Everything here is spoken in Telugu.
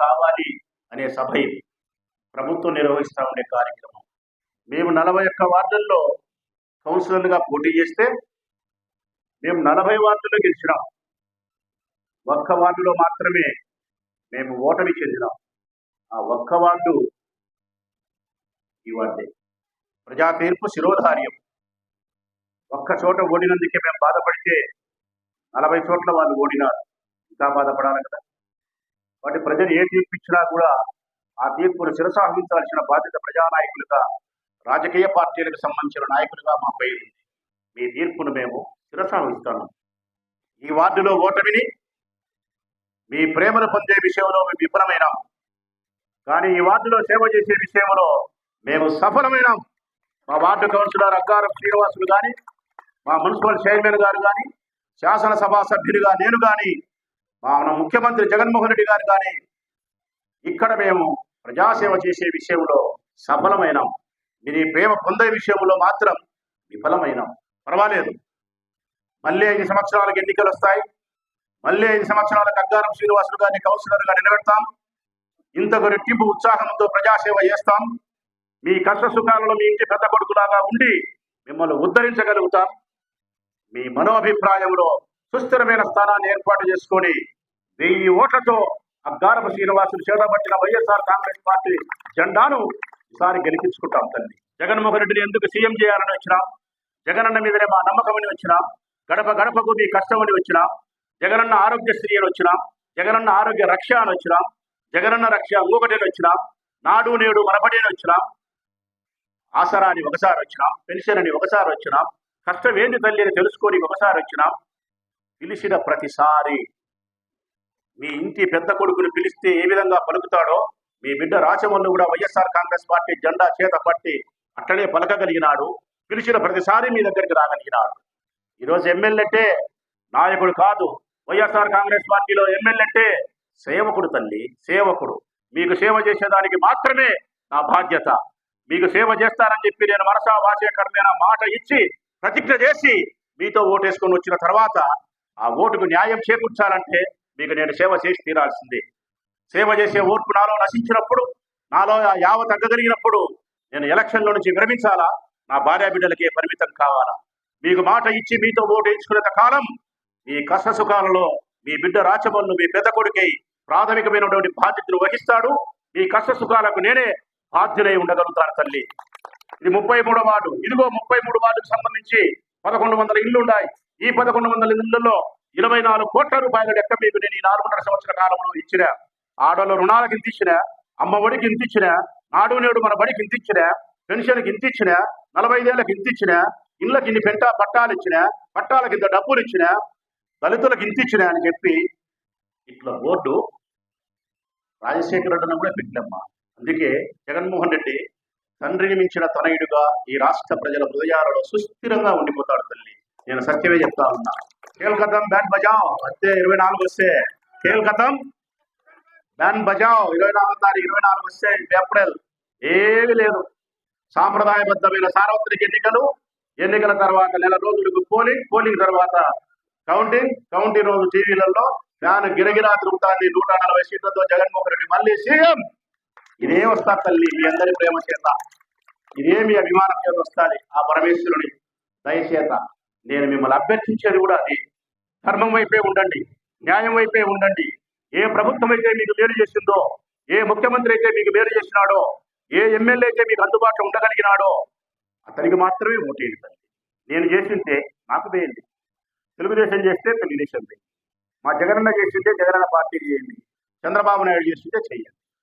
కావాలి అనే సభ ఇది. ప్రభుత్వం నిర్వహిస్తూ ఉండే కార్యక్రమం. మేము నలభై ఒక్క వార్డుల్లో కౌన్సిలర్లుగా పోటీ చేస్తే మేము నలభై వార్డుల్లో గెలిచినాం. ఒక్క వార్డులో మాత్రమే మేము ఓటమి చెందినాం. ఆ ఒక్క వార్డు ఈ వార్డే. ప్రజా తీర్పు శిరోధార్యం. ఒక్క చోట ఓడినందుకే మేము బాధపడితే నలభై చోట్ల వాళ్ళు ఓడినారు. ఇంకా బాధపడాలి కదా. వాటి ప్రజలు ఏ తీర్పు ఇచ్చినా కూడా ఆ తీర్పును శిరసాహించాల్సిన బాధ్యత ప్రజానాయకులుగా రాజకీయ పార్టీలకు సంబంధించిన నాయకులుగా మాపై ఉంది. మీ తీర్పును మేము శిరసాహిస్తాము ఈ వార్డులో ఓటమిని మీ ప్రేమను పొందే విషయంలో మేము విఫలమైనాం. కానీ ఈ వార్డులో సేవ చేసే విషయంలో మేము సఫలమైనాం. మా వార్డు కౌన్సిలర్ అగ్గారం శ్రీనివాసులు కానీ మా మున్సిపల్ చైర్మన్ గారు కానీ శాసనసభ సభ్యులుగా నేను కానీ మన ముఖ్యమంత్రి జగన్మోహన్ రెడ్డి గారు కానీ ఇక్కడ మేము ప్రజాసేవ చేసే విషయంలో సఫలమైనాం. మీరు ప్రేమ పొందే విషయంలో మాత్రం విఫలమైనాం. పర్వాలేదు. మళ్ళీ ఐదు సంవత్సరాలకు ఎన్నికలు వస్తాయి. మళ్ళీ ఐదు సంవత్సరాలకు అగ్గారం శ్రీనివాసులు గారిని కౌన్సిలర్గా నిలబెడతాం. ఇంతకు రెట్టింపు ఉత్సాహంతో ప్రజాసేవ చేస్తాం. మీ కష్ట సుఖాలలో మీ ఇంటి పెద్ద కొడుకులాగా ఉండి మిమ్మల్ని ఉద్ధరించగలుగుతాం. మీ మనోభిప్రాయంలో సుస్థిరమైన స్థానాన్ని ఏర్పాటు చేసుకొని వెయ్యి ఓట్లతో అగ్గారపు శ్రీనివాసులు చేతబట్టిన వైఎస్ఆర్ కాంగ్రెస్ పార్టీ జెండాను ఈసారి గెలిపించుకుంటాం తల్లి. జగన్మోహన్ రెడ్డిని ఎందుకు సీఎం చేయాలని వచ్చినా జగనన్న మీదనే మా నమ్మకమని వచ్చినా గడప గడపకు మీ కష్టమని వచ్చినా జగనన్న ఆరోగ్యశ్రీ అని వచ్చినా జగనన్న ఆరోగ్య రక్ష అని వచ్చినా జగనన్న రక్ష ఇంకొకటి అని నాడు నేడు మరపడి అని వచ్చినా ఆసరా అని ఒకసారి వచ్చినా పెన్షన్ అని ఒకసారి వచ్చినా కష్టం ఏంది తల్లి అని తెలుసుకొని ఒకసారి వచ్చినా పిలిచిన ప్రతిసారి మీ ఇంటి పెద్ద కొడుకుని పిలిస్తే ఏ విధంగా పలుకుతాడో మీ బిడ్డ రాచమల్లు కూడా వైఎస్ఆర్ కాంగ్రెస్ పార్టీ జెండా చేత పట్టి అట్టనే పలకగలిగినాడు పిలిచిన ప్రతిసారి మీ దగ్గరికి రాగలిగినాడు. ఈరోజు ఎమ్మెల్యే అంటే నాయకుడు కాదు వైఎస్ఆర్ కాంగ్రెస్ పార్టీలో ఎమ్మెల్యే అంటే సేవకుడు తల్లి సేవకుడు. మీకు సేవ చేసేదానికి మాత్రమే నా బాధ్యత. మీకు సేవ చేస్తానని చెప్పి నేను మనసా వాచేకరమైన మాట ఇచ్చి ప్రతిజ్ఞ చేసి మీతో ఓటేసుకొని వచ్చిన తర్వాత ఆ ఓటుకు న్యాయం చేకూర్చాలంటే మీకు నేను సేవ చేసి తీరాల్సిందే. సేవ చేసే ఓర్పు నాలో నశించినప్పుడు నాలో ఆ యావ తగ్గగలిగినప్పుడు నేను ఎలక్షన్లో నుంచి విరమించాలా? నా భార్య బిడ్డలకే పరిమితం కావాలా? మీకు మాట ఇచ్చి మీతో ఓటు వేయించుకునేంత కాలం మీ కష్ట సుఖాలలో మీ బిడ్డ రాచమల్లు మీ పెద్ద కొడుకై ప్రాథమికమైనటువంటి బాధ్యతను వహిస్తాడు. మీ కష్ట సుఖాలకు నేనే బాధ్యులై ఉండగలుగుతాను తల్లి. ఇది ముప్పై మూడో వార్డు. ఇదిగో ముప్పై మూడు వార్డుకు సంబంధించి పదకొండు వందల ఇల్లు ఉన్నాయి ఈ పదకొండు వందల ఇళ్ళలో ఇరవై నాలుగు కోట్ల రూపాయల లెక్క మీకు నేను ఈ నాలుగున్నర సంవత్సర కాలంలో ఇచ్చిన. ఆడోళ్ళ రుణాలకు ఇంతిచ్చిన అమ్మ ఒడికి ఇంతిచ్చిన నాడు నేడు మన బడికి ఇంతిచ్చిన పెన్షన్కి ఇంతిచ్చిన నలభై ఐదేళ్ళకి ఇంతిచ్చిన ఇళ్ళకి ఇన్ని పెంట పట్టాలు ఇచ్చిన పట్టాలకు ఇంత డబ్బులు ఇచ్చిన దళితులకు ఇంతిచ్చిన అని చెప్పి ఇట్లా బోర్డు రాజశేఖర రెడ్డిని కూడా పెట్టినమ్మా అందుకే జగన్మోహన్ రెడ్డి తండ్రిని మించిన తనయుడుగా ఈ రాష్ట్ర ప్రజల హృదయాలలో సుస్థిరంగా ఉండిపోతాడు తల్లి. నేను సత్యమే చెప్తా ఉన్నా. కేల్కతం బ్యాండ్ బజావ్ అంతే ఇరవై నాలుగు వస్తే కేల్కతం బ్యాన్ బజావ్ ఇరవై నాలుగు తారీఖు ఇరవై నాలుగు వస్తే ఏప్రిల్ ఏమీ లేదు. సాంప్రదాయబద్ధమైన సార్వత్రిక ఎన్నికలు. ఎన్నికల తర్వాత నెల రోజులకు పోలింగ్. పోలింగ్ తర్వాత కౌంటింగ్. కౌంటింగ్ రోజు టీవీలలో ఫ్యాన్ గిరగిరా తిరుగుతాంది. నూట నలభై సీట్లతో జగన్మోహన్ రెడ్డి మళ్ళీ సీఎం. ఇదే వస్తా తల్లి. మీ అందరి ప్రేమ చేత. ఇదే మీ అభిమానం చేత వస్తుంది ఆ పరమేశ్వరుని దయచేత నేను మిమ్మల్ని అభ్యర్థించేది కూడా అది. ధర్మం వైపే ఉండండి న్యాయం వైపే ఉండండి. ఏ ప్రభుత్వం అయితే మీకు మేలు చేసిందో ఏ ముఖ్యమంత్రి అయితే మీకు మేలు చేసినాడో ఏ ఎమ్మెల్యే అయితే మీకు అందుబాటులో ఉండగలిగినాడో అతనికి మాత్రమే ఓటేయండి తల్లి. నేను చేసింటే నాకు వేయండి తెలుగుదేశం చేస్తే తెలుగుదేశం వేయండి మా జగనన్న చేసింటే జగనన్న పార్టీ చేయండి. చంద్రబాబు నాయుడు చేస్తుంటే చేయండి.